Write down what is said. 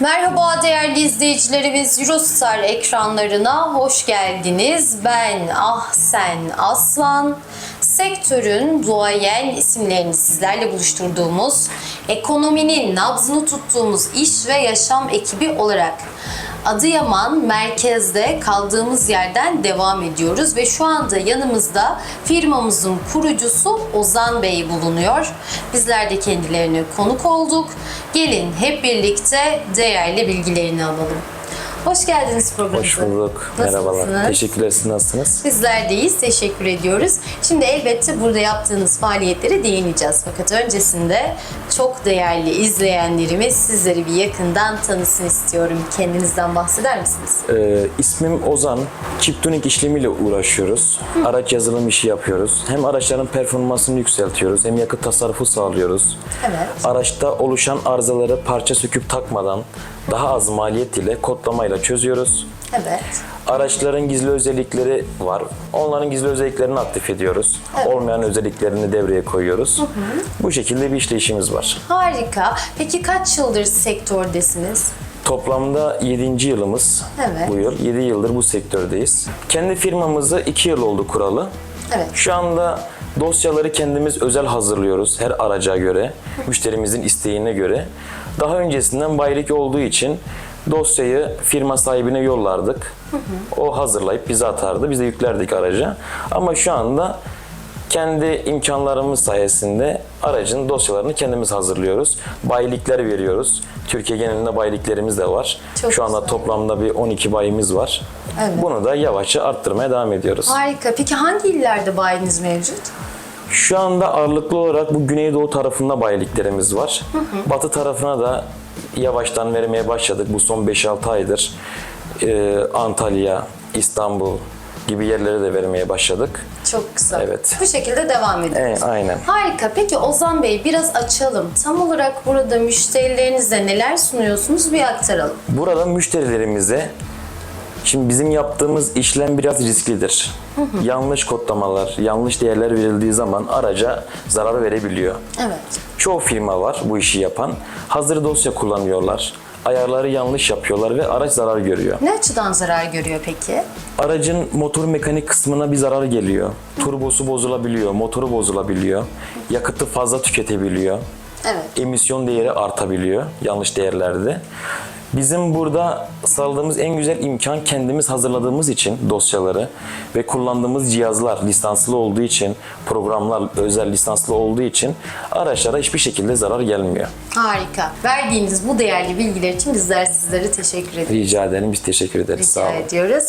Merhaba değerli izleyicilerimiz Eurostar ekranlarına hoş geldiniz. Ben Ahsen Aslan. Sektörün duayen isimlerini sizlerle buluşturduğumuz, ekonominin nabzını tuttuğumuz iş ve yaşam ekibi olarak Adıyaman merkezde kaldığımız yerden devam ediyoruz ve şu anda yanımızda firmamızın kurucusu Ozan Bey bulunuyor. Bizler de kendilerine konuk olduk. Gelin hep birlikte değerli bilgilerini alalım. Hoş geldiniz programımıza. Hoş bulduk. Merhabalar. Teşekkürler. Siz nasılsınız? Bizler deyiz. Teşekkür ediyoruz. Şimdi elbette burada yaptığınız faaliyetlere değineceğiz. Fakat öncesinde çok değerli izleyenlerimiz sizleri bir yakından tanısın istiyorum. Kendinizden bahseder misiniz? Ee, ismim Ozan. Chiptuning işlemiyle uğraşıyoruz. Araç yazılım işi yapıyoruz. Hem araçların performansını yükseltiyoruz hem yakıt tasarrufu sağlıyoruz. Evet. Araçta oluşan arızaları parça söküp takmadan daha az maliyet ile kodlamayla çözüyoruz. Evet. Araçların gizli özellikleri var. Onların gizli özelliklerini aktif ediyoruz. Evet. Olmayan özelliklerini devreye koyuyoruz. Bu şekilde bir işleyişimiz var. Harika. Peki kaç yıldır sektördesiniz? Toplamda 7. yılımız Evet. bu yıl. 7 yıldır bu sektördeyiz. Kendi firmamızı 2 yıl oldu kuralı. Evet. Şu anda dosyaları kendimiz özel hazırlıyoruz her araca göre, müşterimizin isteğine göre. Daha öncesinden bayilik olduğu için dosyayı firma sahibine yollardık. O hazırlayıp bize atardı. Biz de yüklerdik araca. Ama şu anda kendi imkanlarımız sayesinde aracın dosyalarını kendimiz hazırlıyoruz. Bayilikler veriyoruz. Türkiye genelinde bayiliklerimiz de var. Çok Şu anda güzel. toplamda bir 12 bayimiz var. Evet. Bunu da yavaşça arttırmaya devam ediyoruz. Harika. Peki hangi illerde bayiniz mevcut? Şu anda ağırlıklı olarak bu Güneydoğu tarafında bayiliklerimiz var. Batı tarafına da yavaştan vermeye başladık bu son 5-6 aydır. Ee, Antalya, İstanbul gibi yerlere de vermeye başladık. Çok güzel. Evet. Bu şekilde devam ediyoruz. E, aynen. Harika. Peki Ozan Bey biraz açalım. Tam olarak burada müşterilerinize neler sunuyorsunuz bir aktaralım. Burada müşterilerimize Şimdi bizim yaptığımız işlem biraz risklidir. Yanlış kodlamalar, yanlış değerler verildiği zaman araca zarar verebiliyor. Evet. Çoğu firma var bu işi yapan. Hazır dosya kullanıyorlar. Ayarları yanlış yapıyorlar ve araç zarar görüyor. Ne açıdan zarar görüyor peki? Aracın motor mekanik kısmına bir zarar geliyor. Turbosu bozulabiliyor, motoru bozulabiliyor. Yakıtı fazla tüketebiliyor. Evet. Emisyon değeri artabiliyor yanlış değerlerde. Bizim burada sağladığımız en güzel imkan kendimiz hazırladığımız için dosyaları ve kullandığımız cihazlar lisanslı olduğu için, programlar özel lisanslı olduğu için araçlara hiçbir şekilde zarar gelmiyor. Harika. Verdiğiniz bu değerli bilgiler için bizler sizlere teşekkür ederiz. Rica ederim. Biz teşekkür ederiz. Sağ Rica olun. ediyoruz.